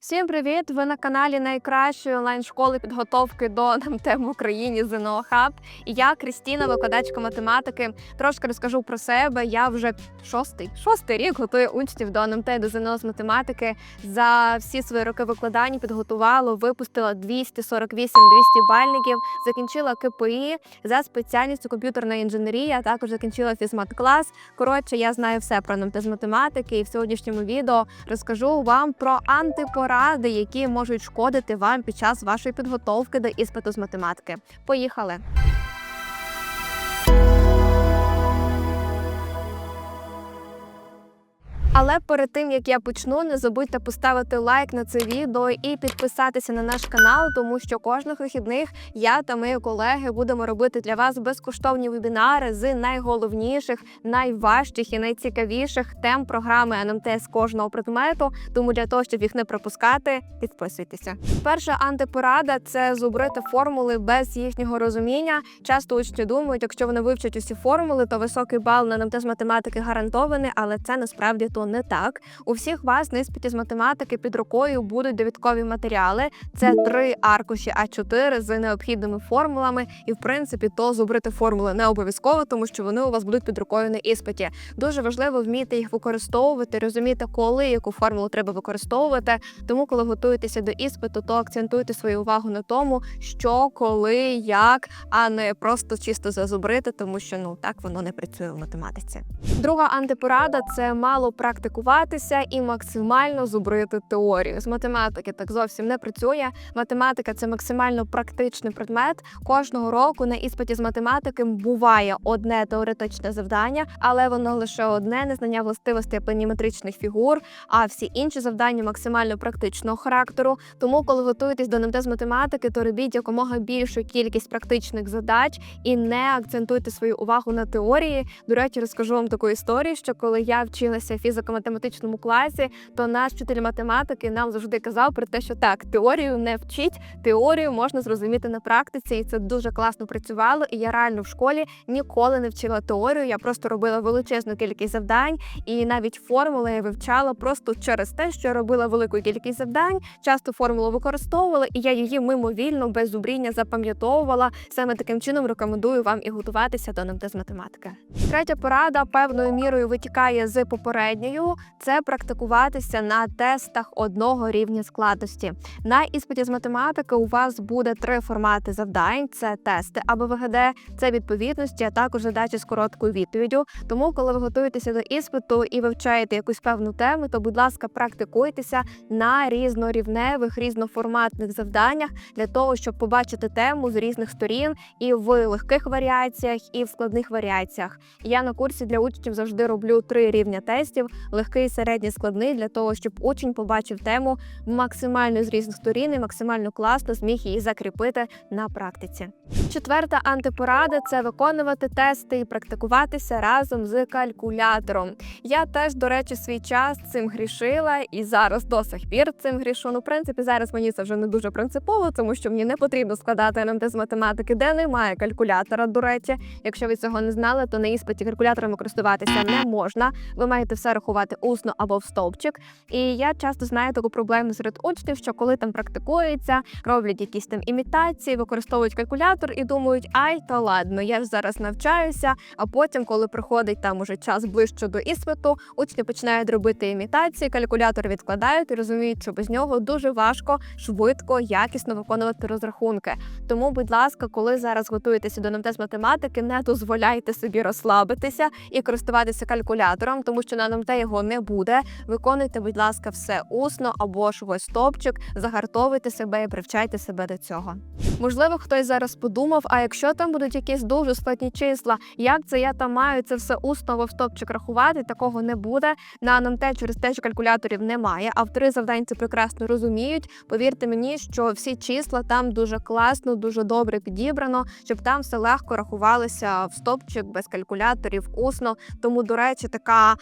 Всім привіт! Ви на каналі найкращої онлайн-школи підготовки до НМТ в Україні ЗНО Хаб. І я Крістіна, викладачка математики. Трошки розкажу про себе. Я вже шостий шостий рік готую учнів до НМТ до ЗНО з математики. За всі свої роки викладання підготувала, випустила 248 200 бальників, закінчила КПІ за спеціальністю комп'ютерна інженерія. Також закінчила фізмат-клас. Коротше, я знаю все про НМТ з математики, і в сьогоднішньому відео розкажу вам про антипоради, які можуть шкодити вам під час вашої підготовки до іспиту з математики. Поїхали! Але перед тим як я почну, не забудьте поставити лайк на це відео і підписатися на наш канал, тому що кожних вихідних я та мої колеги будемо робити для вас безкоштовні вебінари з найголовніших, найважчих і найцікавіших тем програми НМТ кожного предмету. Тому для того, щоб їх не пропускати, підписуйтеся. Перша антипорада це зубрити формули без їхнього розуміння. Часто учні думають, якщо вони вивчать усі формули, то високий бал на НМТ з математики гарантований, але це насправді то не так. У всіх вас на іспиті з математики під рукою будуть довідкові матеріали. Це три аркуші А4 з необхідними формулами, і в принципі то зубрити формули не обов'язково, тому що вони у вас будуть під рукою на іспиті. Дуже важливо вміти їх використовувати, розуміти, коли яку формулу треба використовувати. Тому, коли готуєтеся до іспиту, то акцентуйте свою увагу на тому, що, коли, як, а не просто чисто зазубрити, тому що ну так воно не працює в математиці. Друга антипорада це мало практикуватися і максимально зубрити теорію. З математики так зовсім не працює. Математика це максимально практичний предмет. Кожного року на іспиті з математики буває одне теоретичне завдання, але воно лише одне незнання властивостей планіметричних фігур, а всі інші завдання максимально практичного характеру. Тому, коли готуєтесь до НМТ з математики, то робіть якомога більшу кількість практичних задач і не акцентуйте свою увагу на теорії. До речі, розкажу вам таку історію, що коли я вчилася в фізико-математичному класі, то наш вчитель математики нам завжди казав про те, що так, теорію не вчіть, теорію можна зрозуміти на практиці, і це дуже класно працювало. І я реально в школі ніколи не вчила теорію. Я просто робила величезну кількість завдань, і навіть формули я вивчала просто через те, що я робила велику кількість завдань. Часто формулу використовувала, і я її мимовільно без зубріння запам'ятовувала. Саме таким чином рекомендую вам і готуватися до НМТ з математики. Третя порада певною мірою витікає з попередньою. Це практикуватися на тестах одного рівня складності. На іспиті з математики у вас буде три формати завдань: це тести або ВГД, це відповідності, а також задачі з короткою відповіддю. Тому, коли ви готуєтеся до іспиту і вивчаєте якусь певну тему, то, будь ласка, практикуйтеся на різнорівневих, різноформатних завданнях для того, щоб побачити тему з різних сторін і в легких варіаціях, і в складних варіаціях. Я на курсі для учнів завжди роблю три рівня тестів: легкий, середній, складний, для того, щоб учень побачив тему максимально з різних сторін і максимально класно зміг її закріпити на практиці. Четверта антипорада це виконувати тести і практикуватися разом з калькулятором. Я теж, до речі, свій час цим грішила і зараз до сих пір цим грішу. Ну, в принципі, зараз мені це вже не дуже принципово, тому що мені не потрібно складати НМТ з математики, де немає калькулятора. До речі, якщо ви цього не знали, то на іспиті калькуляторами користуватися не можна. Ви маєте все рахувати усно або в стовпчик. І я часто знаю таку проблему серед учнів, що коли там практикуються, роблять якісь там імітації, використовують калькулятор і думають, ай, та ладно, я ж зараз навчаюся. А потім, коли приходить там уже час ближче до іспиту, учні починають робити імітації, калькулятор відкладають і розуміють, що без нього дуже важко, швидко, якісно виконувати розрахунки. Тому, будь ласка, коли зараз готуєтеся до НМТ з математики, не дозволяйте собі розслабитися і користуватися калькулятором, тому що на НМТ його не буде. Виконуйте, будь ласка, все усно або ж ось стопчик, загартовуйте себе і привчайте себе до цього. Можливо, хтось зараз подумав: а якщо там будуть якісь дуже складні числа, як це я там маю це все усно в стопчик рахувати? Такого не буде. На НМТ через те, що калькуляторів немає. Автори завдань це прекрасно розуміють. Повірте мені, що всі числа там дуже класно, дуже добре підібрано, щоб там все легко рахувалося в стопчик без калькуляторів, усно. Тому, до речі, така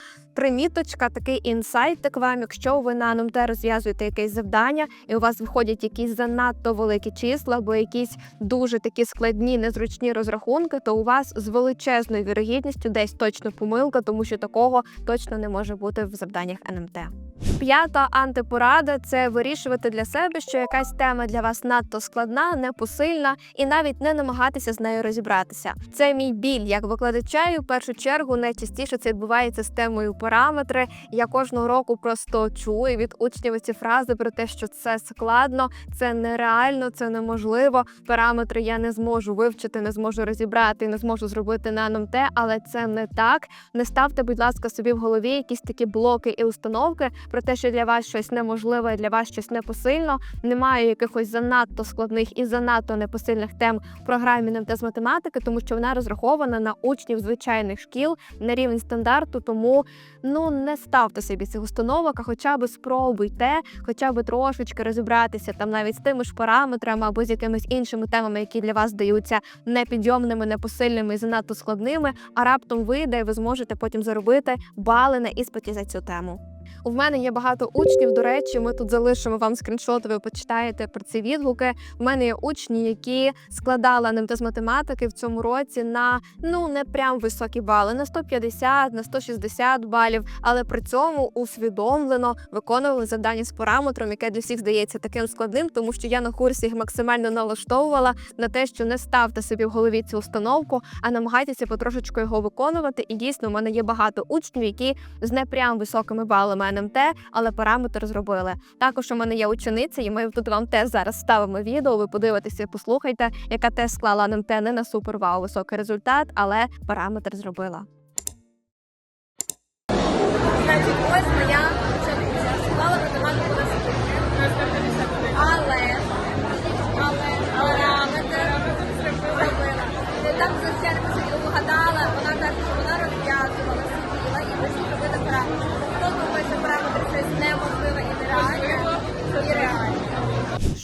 приміточка, такий інсайтик вам, якщо ви на НМТ розв'язуєте якесь завдання, і у вас виходять якісь занадто великі числа, або якісь дуже такі складні, незручні розрахунки, то у вас з величезною вірогідністю десь точно помилка, тому що такого точно не може бути в завданнях НМТ. П'ята антипорада це вирішувати для себе, що якась тема для вас надто складна, непосильна, і навіть не намагатися з нею розібратися. Це мій біль як викладача, і в першу чергу найчастіше це відбувається з темою параметри. Я кожного року просто чую від учнів ці фрази про те, що це складно, це нереально, це неможливо. Параметри я не зможу вивчити, не зможу розібрати, не зможу зробити на НМТ, але це не так. Не ставте, будь ласка, собі в голові якісь такі блоки і установки про те, що для вас щось неможливе, для вас щось непосильно. Немає якихось занадто складних і занадто непосильних тем програмі НМТ з математики, тому що вона розрахована на учнів звичайних шкіл на рівень стандарту. Тому ну не ставте собі цих установок, а хоча б спробуйте, хоча б трошечки розібратися там навіть з тими ж параметрами або з якимись іншими темами, які для вас здаються непідйомними, непосильними і занадто складними. А раптом вийде, і ви зможете потім заробити бали на іспиті за цю тему. У мене є багато учнів. До речі, ми тут залишимо вам скріншоти. Ви почитаєте про ці відгуки. У мене є учні, які складали НМТ з математики в цьому році на ну не прям високі бали, на 150, на 160 балів, але при цьому усвідомлено виконували завдання з параметром, яке для всіх здається таким складним, тому що я на курсі їх максимально налаштовувала на те, що не ставте собі в голові цю установку, а намагайтеся потрошечку його виконувати. І дійсно, у мене є багато учнів, які з не прям високими балами НМТ, але параметр зробили. Також у мене є учениця, і ми тут вам теж зараз ставимо відео. Ви подивитеся, послухайте, яка теж склала НМТ не на супер вау високий результат, але параметр зробила. Значить, ось моя учениця склала математику на скільки? Але, але параметр зробила. Не так зачерпно собі угадала, вона каже, що вона розв'язувала, сиділа і почала робити параметр. Хто думає, що параметр щось неможливе і нереальне, то і реальне.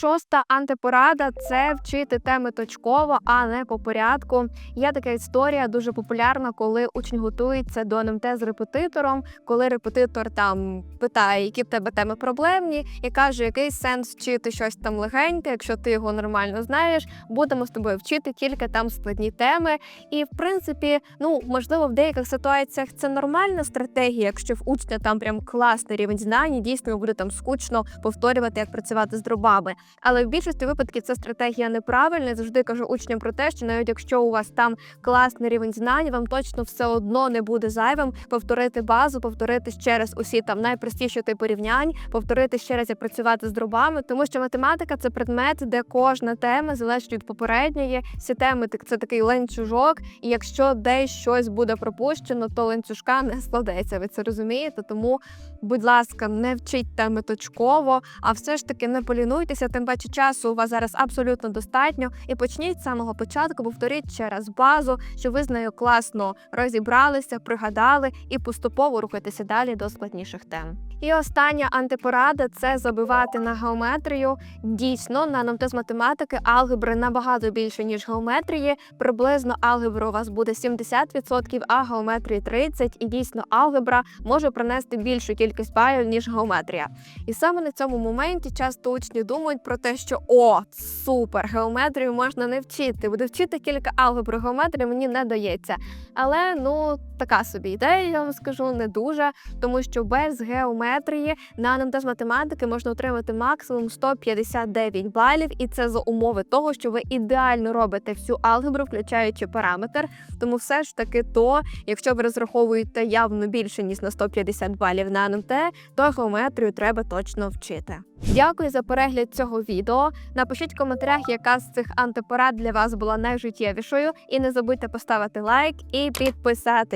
Шоста антипорада це вчити теми точково, а не по порядку. Є така історія дуже популярна, коли учень готується до НМТ з репетитором, коли репетитор там питає, які в тебе теми проблемні, і каже, який сенс вчити щось там легеньке, якщо ти його нормально знаєш, будемо з тобою вчити тільки там складні теми. І в принципі, ну можливо, в деяких ситуаціях це нормальна стратегія, якщо в учня там прям класний рівень знань, дійсно буде там скучно повторювати, як працювати з дробами. Але в більшості випадків ця стратегія неправильна. Я завжди кажу учням про те, що навіть якщо у вас там класний рівень знань, вам точно все одно не буде зайвим повторити базу, повторити ще раз усі там найпростіші типи рівнянь, повторити ще раз як працювати з дробами, тому що математика це предмет, де кожна тема залежить від попередньої. Всі теми це такий ланцюжок, і якщо десь щось буде пропущено, то ланцюжка не складеться. Ви це розумієте? Тому, будь ласка, не вчіть теми точково, а все ж таки не полінуйтеся. Тим паче часу у вас зараз абсолютно достатньо. І почніть з самого початку, повторіть ще раз базу, щоб ви з нею класно розібралися, пригадали і поступово рухайтеся далі до складніших тем. І остання антипорада це забивати на геометрію. Дійсно, на НМТ з математики алгебри набагато більше ніж геометрії. Приблизно алгебри у вас буде 70%, а геометрії 30%. І дійсно алгебра може принести більшу кількість балів, ніж геометрія. І саме на цьому моменті часто учні думають про те, що о, супер, геометрію можна не вчити. Буду вчити кілька алгебр геометрії, мені не дається. Але ну така собі ідея, я вам скажу, не дуже, тому що без геометрії на НМТ з математики можна отримати максимум 159 балів, і це за умови того, що ви ідеально робите всю алгебру, включаючи параметр. Тому все ж таки, то якщо ви розраховуєте явно більше ніж на 150 балів на НМТ, то геометрію треба точно вчити. Дякую за перегляд цього відео. Напишіть в коментарях, яка з цих антипорад для вас була найжиттєвішою. І не забудьте поставити лайк і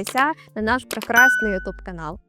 підписатися на наш прекрасний ютуб канал.